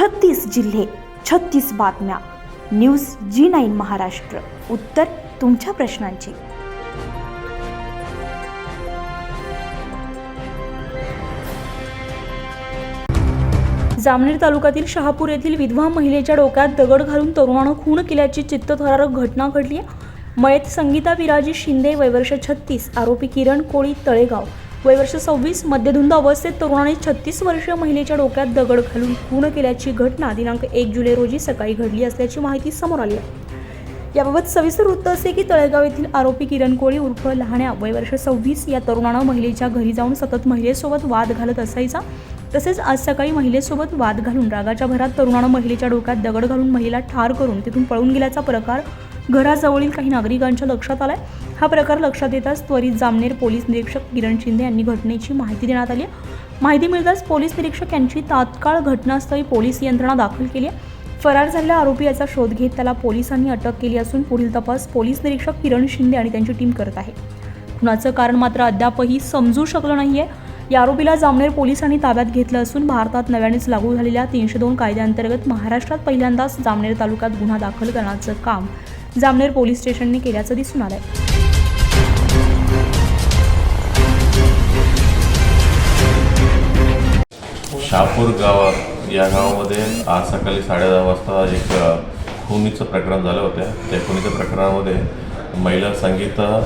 छत्तीस जिल्हे छत्तीस बातम्या. News G nine Maharashtra. उत्तर तुमच्या प्रश्नांची. जामनेर तालुक्यातील शहापूर येथील विधवा महिलेच्या डोक्यात दगड घालून तरुणानं खून केल्याची चित्तथरारक घटना घडली मयत संगीता विराजी शिंदे वयवर्ष छत्तीस आरोपी किरण कोळी तळेगाव. वयवर्ष सव्वीस मध्यधुंद अवस्थेत तरुणाने छत्तीस वर्षीय महिलेच्या डोक्यात दगड घालून खून केल्याची घटना दिनांक एक जुलै रोजी सकाळी घडली असल्याची माहिती समोर आली आहे. याबाबत सविस्तर वृत्त असे की तळेगाव येथील आरोपी किरण कोळी उर्फ लहाण्या वयवर्ष सव्वीस या तरुणानं महिलेच्या घरी जाऊन सतत महिलेसोबत वाद घालत असायचा. तसेच आज सकाळी महिलेसोबत वाद घालून रागाच्या भरात तरुणानं महिलेच्या डोक्यात दगड घालून महिला ठार करून तिथून पळून गेल्याचा प्रकार घराजवळील काही नागरिकांच्या लक्षात आलाय. हा प्रकार लक्षात येताच त्वरित जामनेर पोलीस निरीक्षक किरण शिंदे यांनी घटनेची माहिती देण्यात आली माहिती मिळताच पोलीस निरीक्षक यांची तात्काळ घटनास्थळी पोलीस यंत्रणा दाखल केली आहे. फरार झालेल्या आरोपी याचा शोध घेत त्याला पोलिसांनी अटक केली असून पुढील तपास पोलीस निरीक्षक किरण शिंदे आणि त्यांची टीम करत आहे. खुनाचं कारण मात्र अद्यापही समजू शकलं नाहीये. या आरोपीला जामनेर पोलिसांनी ताब्यात घेतलं असून भारतात नव्यानेच लागू झालेल्या तीनशे दोन कायद्याअंतर्गत महाराष्ट्रात पहिल्यांदाच जामनेर तालुक्यात गुन्हा दाखल करण्याचं काम जामनेर पोलीस स्टेशनने केल्याचं दिसून आलंय. शापूर गावात या गावामध्ये आज सकाळी साडेदहा वाजता एक खुनीचं प्रकरण झालं होतं. त्या खुनीच्या प्रकरणामध्ये महिला संगीता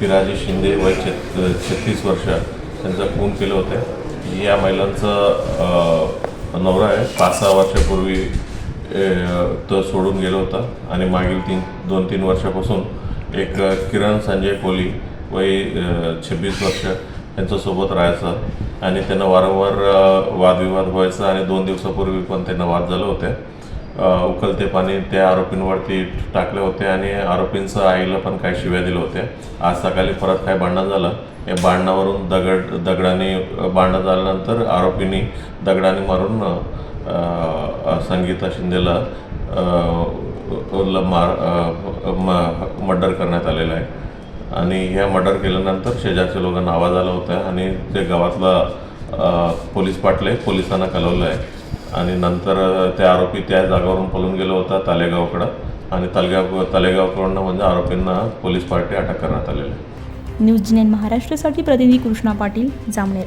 पिराजी शिंदे वय छत छत्तीस वर्ष त्यांचं खून केलं होतं. या महिलांचं नवरा आहे. पाच सहा वर्षापूर्वी तो सोडून गेलो होता. आणि मागील तीन दोन तीन वर्षापासून एक किरण संजय कोली वय छब्बीस वर्ष यांच्यासोबत राहायचं. आणि त्यांना वारंवार वादविवाद व्हायचा आणि दोन दिवसापूर्वी पण त्यांना वाद झाले होते. उकलते पाणी त्या आरोपींवरती टाकले होते आणि आरोपींचं आईला पण काही शिव्या दिल्या होत्या. आज सकाळी परत काय भांडण झालं? या भांडणावरून दगड दगडाने भांडण झाल्यानंतर आरोपींनी दगडाने मारून संगीता शिंदेला मार मर्डर करण्यात आलेला आहे. आणि ह्या मर्डर केल्यानंतर शेजारच्या लोकांना आवाज आला होता आणि ते गावातला पोलीस पाटले पोलिसांना कळवलं आहे. आणि नंतर त्या आरोपी त्या जागावरून पळून गेला होता तालेगावकडं. आणि तालेगाव तालेगावकडून म्हणजे आरोपींना पोलीस पार्टी अटक करण्यात आलेली आहे. न्यूज नाईन महाराष्ट्रासाठी प्रतिनिधी कृष्णा पाटील जामनेर.